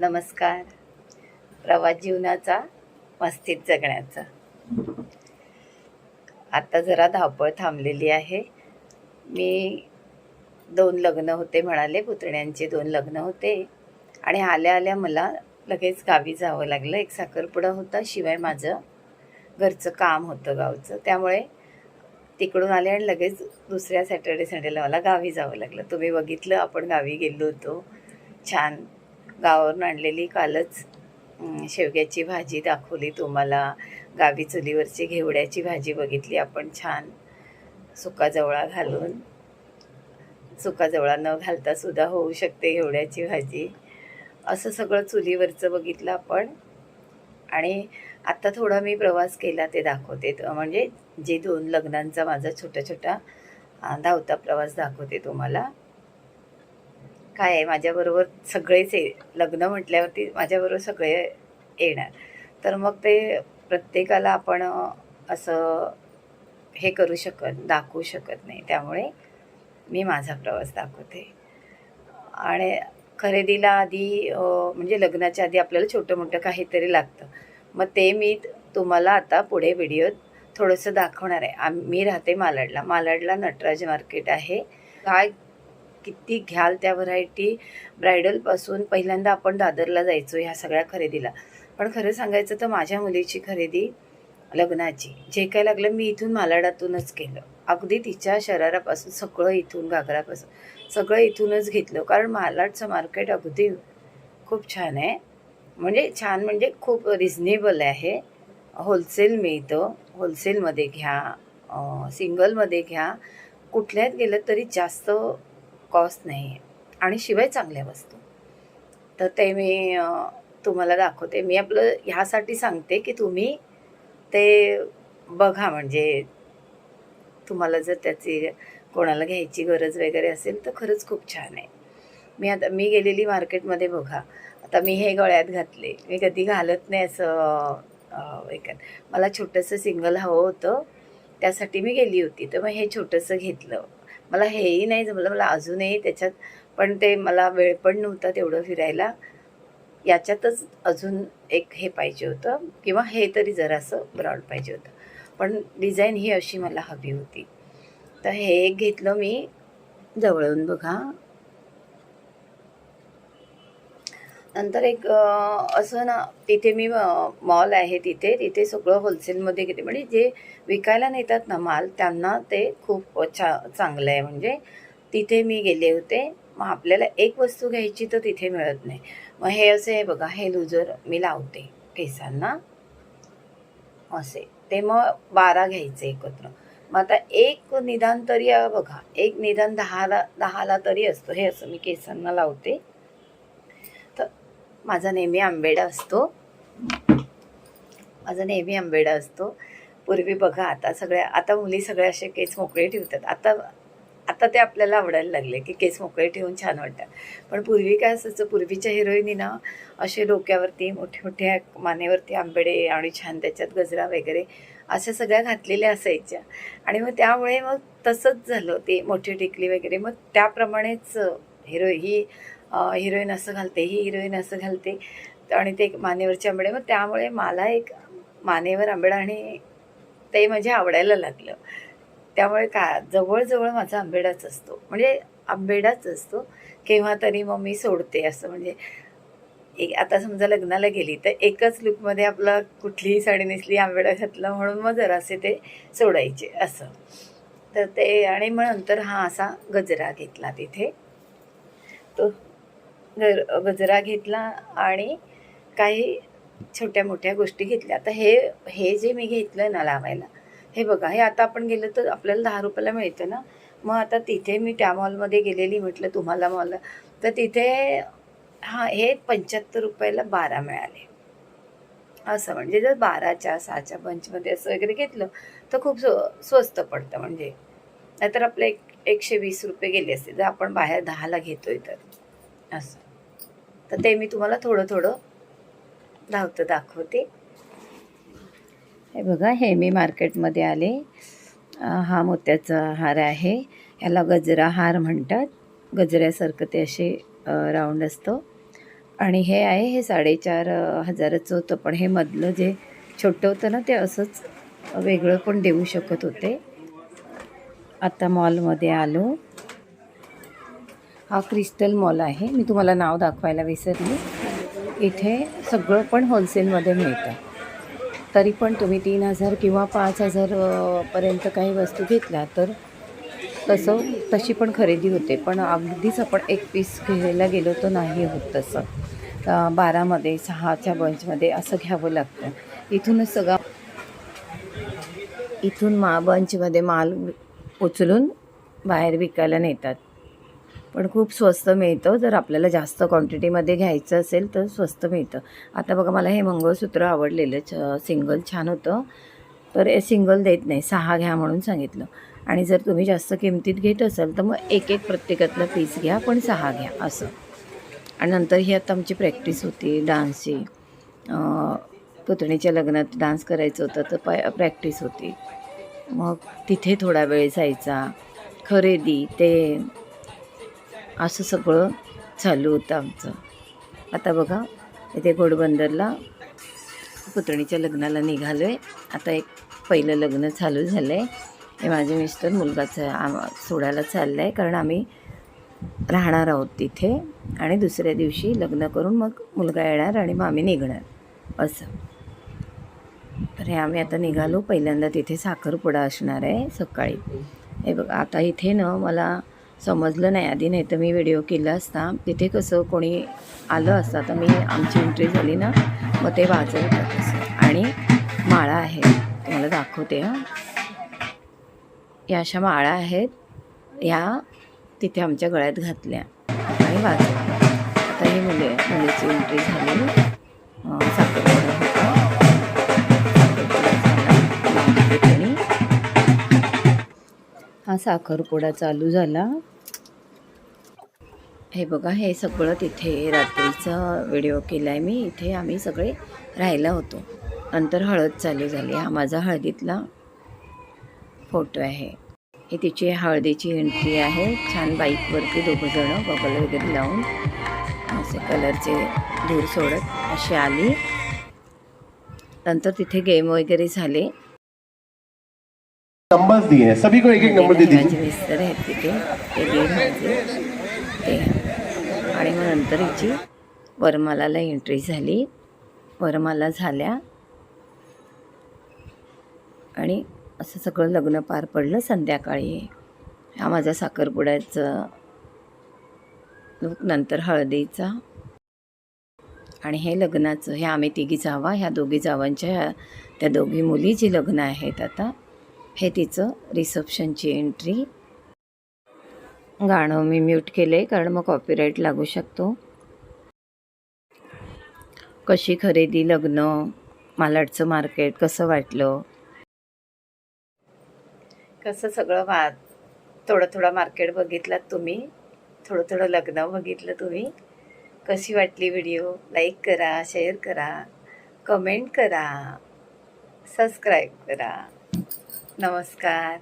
नमस्कार. प्रवास जीवनाचा मस्तीत जगण्याचा. आता जरा धावपळ थांबलेली आहे. मी दोन लग्न होते म्हणाले पुतण्यांचे दोन लग्न होते. आणि आल्या आल्या मला लगेच गावी जावं लागलं. एक साखरपुडा होता शिवाय माझं घरचं काम होतं गावचं. त्यामुळे तिकडून आले आणि लगेच दुसऱ्या सॅटर्डे संडेला मला गावी जावं लागलं. तुम्ही बघितलं आपण गावी गेलो होतो. छान गावावरून आणलेली कालच शेवग्याची भाजी दाखवली तुम्हाला. गावी चुलीवरची घेवड्याची भाजी बघितली आपण छान. सुका जवळा घालून. सुका जवळा न घालता सुद्धा होऊ शकते घेवड्याची भाजी. असं सगळं चुलीवरचं बघितलं आपण. आणि आता थोडा मी प्रवास केला ते दाखवते. म्हणजे जे दोन लग्नांचा माझा छोटा छोटा धावता प्रवास दाखवते तुम्हाला. काय आहे? माझ्याबरोबर सगळेच ये लग्न म्हटल्यावरती माझ्याबरोबर सगळे येणार. तर मग ते प्रत्येकाला आपण असं हे करू शकत दाखवू शकत नाही. त्यामुळे मी माझा प्रवास दाखवते. आणि खरेदीला आधी म्हणजे लग्नाच्या आधी आपल्याला छोटं मोठं काहीतरी लागतं. मग ते मी तुम्हाला आता पुढे व्हिडिओत थोडंसं दाखवणार आहे. आम मी राहते मालाडला. मालाडला नटराज मार्केट आहे. काय किती घ्याल त्या व्हरायटी ब्रायडलपासून पहिल्यांदा आपण दादरला जायचो ह्या सगळ्या खरेदीला. पण खरं सांगायचं तर माझ्या मुलीची खरेदी लग्नाची. जे काय लागलं मी इथून मालाडातूनच केलं. अगदी तिच्या शरारापासून सगळं इथून घागरापासून सगळं इथूनच घेतलं. कारण मालाडचं मार्केट अगदी खूप छान आहे. म्हणजे छान म्हणजे खूप रिझनेबल आहे. होलसेल मिळतं. होलसेलमध्ये घ्या सिंगलमध्ये घ्या. कुठल्यात गेलं तरी जास्त कॉस्ट नाही आहे आणि शिवाय चांगल्या वस्तू. तर ते मी तुम्हाला दाखवते. मी आपलं ह्यासाठी सांगते की तुम्ही ते बघा म्हणजे तुम्हाला जर त्याची कोणाला घ्यायची गरज वगैरे असेल तर खरंच खूप छान आहे. मी आता मी गेलेली मार्केटमध्ये बघा. आता मी हे गळ्यात घातले. मी कधी घालत नाही असं अं, मला छोटंसं सिंगल हवं होतं. त्यासाठी मी गेली होती. तर मग हे छोटंसं घेतलं. मला हेही नाही जमलं. मला अजूनही त्याच्यात पण ते मला वेळ पण नव्हता तेवढं फिरायला. याच्यातच अजून एक हे पाहिजे होतं किंवा हे तरी जरासं ब्रॉड पाहिजे होतं. पण डिझाईन ही अशी मला हवी होती. तर हे एक घेतलं मी. जवळून बघा. नंतर एक असं ना तिथे मी मॉल आहे तिथे तिथे सगळं होलसेलमध्ये घेते म्हणजे जे विकायला नेतात ना माल त्यांना ते खूप छा चांगलं आहे. म्हणजे तिथे मी गेले होते. मग आपल्याला एक वस्तू घ्यायची तर तिथे मिळत नाही. मग हे असे आहे बघा हे लुजर मी लावते केसांना. असे. ते मग बारा घ्यायचे एकत्र. मग आता एक निदान तरी बघा एक निदान दहाला दहाला तरी असतो. हे असं मी केसांना लावते. माझा नेहमी आंबेडा असतो. माझा नेहमी आंबेडा असतो. पूर्वी बघा आता सगळ्या आता मुली सगळ्या असे केस मोकळे ठेवतात. आता आता ते आपल्याला आवडायला लागले की केस मोकळे ठेवून छान वाटतात. पण पूर्वी काय असायचं पूर्वीच्या हिरोईनी ना असे डोक्यावरती मोठे मोठ्या मानेवरती आंबेडे आणि छान त्याच्यात गजरा वगैरे अशा सगळ्या घातलेल्या असायच्या. आणि मग त्यामुळे मग तसंच झालं. ते मोठी टिकली वगैरे मग त्याप्रमाणेच हिरो ही हिरोईन असं घालते ही हिरोईन असं घालते. आणि ते मानेवरचे आंबेडे मग त्यामुळे मला एक मानेवर आंबेडा आणि ते म्हणजे आवडायला लागलं. त्यामुळे का जवळजवळ माझा आंबेडाच असतो. म्हणजे आंबेडाच असतो. केव्हा तरी मग मी सोडते असं म्हणजे एक आता समजा लग्नाला गेली तर एकच लुकमध्ये आपला कुठलीही साडी नेसली आंबेडा घातला म्हणून मग जरासे ते सोडायचे असं. तर ते आणि मग नंतर हा असा गजरा घेतला तिथे. तो गर गजरा घेतला आणि काही छोट्या मोठ्या गोष्टी घेतल्या. आता हे हे जे मी घेतलं ना लावायला हे बघा हे आता आपण गेलं तर आपल्याला दहा रुपयाला मिळतं ना? मग आता तिथे मी त्या मॉलमध्ये गेलेली म्हटलं तुम्हाला मॉल तर तिथे हां हे पंच्याहत्तर रुपयाला बारा मिळाले. असं म्हणजे जर बाराच्या सहाच्या पंचमध्ये असं वगैरे घेतलं तर खूप स्व स्वस्त पडतं म्हणजे. नाहीतर आपले एक एकशे वीस रुपये गेले असते जर आपण बाहेर दहाला घेतोय तर. असं. तर ते मी तुम्हाला थोडं थोडं धावतं दाखवते. हे बघा हे मी मार्केटमध्ये आले. हा मोत्याचा हार आहे. ह्याला गजरा हार म्हणतात. गजऱ्यासारखं ते असे राऊंड असतं. आणि हे आहे हे साडेचार हजाराचं होतं. पण हे मधलं जे छोटं होतं ना ते असंच वेगळं पण देऊ शकत होते. आता मॉलमध्ये आलो. हा क्रिस्टल मॉल आहे. मी तुम्हाला नाव दाखवायला विसरली. इथे सगळं पण होलसेलमध्ये मिळतं. तरी पण तुम्ही तीन हजार किंवा पाच हजारपर्यंत काही वस्तू घेतल्या तर तसं तशी पण खरेदी होते. पण अगदीच आपण एक पीस घ्यायला गेलो तर नाही होत तसं. बारामध्ये सहाच्या बंचमध्ये असं घ्यावं लागतं. इथूनच सगळा इथून मा बंचमध्ये माल उचलून बाहेर विकायला नेतात. पण खूप स्वस्त मिळतं. जर आपल्याला जास्त क्वांटिटीमध्ये घ्यायचं असेल तर स्वस्त मिळतं. आता बघा मला हे मंगळसूत्र आवडलेलं. छ सिंगल छान होतं. तर हे सिंगल देत नाही. सहा घ्या म्हणून सांगितलं. आणि जर तुम्ही जास्त किमतीत घेत असाल तर मग एक एक प्रत्येकातलं पीस घ्या पण सहा घ्या असं. आणि नंतर ही आता आमची प्रॅक्टिस होती डान्सची पुतणीच्या लग्नात डान्स करायचं होतं तर पाय प्रॅक्टिस होती. मग तिथे थोडा वेळ जायचा. खरेदी ते असं सगळं चालू होतं आमचं. आता बघा इथे घोडबंदरला पुतणीच्या लग्नाला निघालो आहे आता एक पहिलं लग्न चालू झालं आहे हे माझे मिस्टर मुलगाचं आम सोडायला चाललं आहे कारण आम्ही राहणार आहोत तिथे आणि दुसऱ्या दिवशी लग्न करून मग मुलगा येणार आणि मग आम्ही निघणार. असं. तर हे आम्ही आता निघालो. पहिल्यांदा तिथे साखरपुडा असणार आहे सकाळी. हे बघ आता इथे ना मला समजलं नाही आधी नाही तर मी व्हिडिओ केला असता. तिथे कसं कोणी आलं असता तर मी आमची एंट्री झाली ना मग ते वाजवतात असं आणि माळा आहे तुम्हाला दाखवते हां. या अशा माळा आहेत या तिथे आमच्या गळ्यात घातल्या. आणि वाजवल्या आता ही मुले मुलीची एंट्री झाली. साखरपुडा चालू झाला. हे बघा हे सगळं तिथे रात्रीचा व्हिडिओ केला आहे मी. इथे आम्ही सगळे राहायला होतो. नंतर हळद चालू झाली. हा माझा हळदीतला फोटो आहे. ही तिची हळदीची एंट्री आहे. छान बाईकवरती दोघंजणं बबल वगैरे लावून असे कलरचे धूर सोडत अशी आली. नंतर तिथे गेम वगैरे झाले. नंबर्स दिए हैं। सभी को एक एक नंबर दे दीजिए। आहेत तिथे ते दीड माझे ते आणि मग नंतर हिची वरमालाला एंट्री झाली. वरमाला झाल्या. आणि असं सगळं लग्न पार पडलं संध्याकाळी. हा माझा साखरपुड्याचं लूक नंतर हळदीचा. आणि हे लग्नाचं हे आम्ही तिघी जावा ह्या दोघी जावांच्या त्या दोघी मुली जी लग्न आहेत आता हे तिचं रिसेप्शनची एंट्री गाणं मी म्यूट केलं आहे कारण मग कॉपीराईट लागू शकतो. कशी खरेदी लग्न मालाडचं मार्केट कसं वाटलं? कसं सगळं वा थोडं थोडं मार्केट बघितलात तुम्ही? थोडं थोडं लग्न बघितलं तुम्ही? कशी वाटली व्हिडिओ लाईक करा शेअर करा कमेंट करा सबस्क्राईब करा. नमस्कार.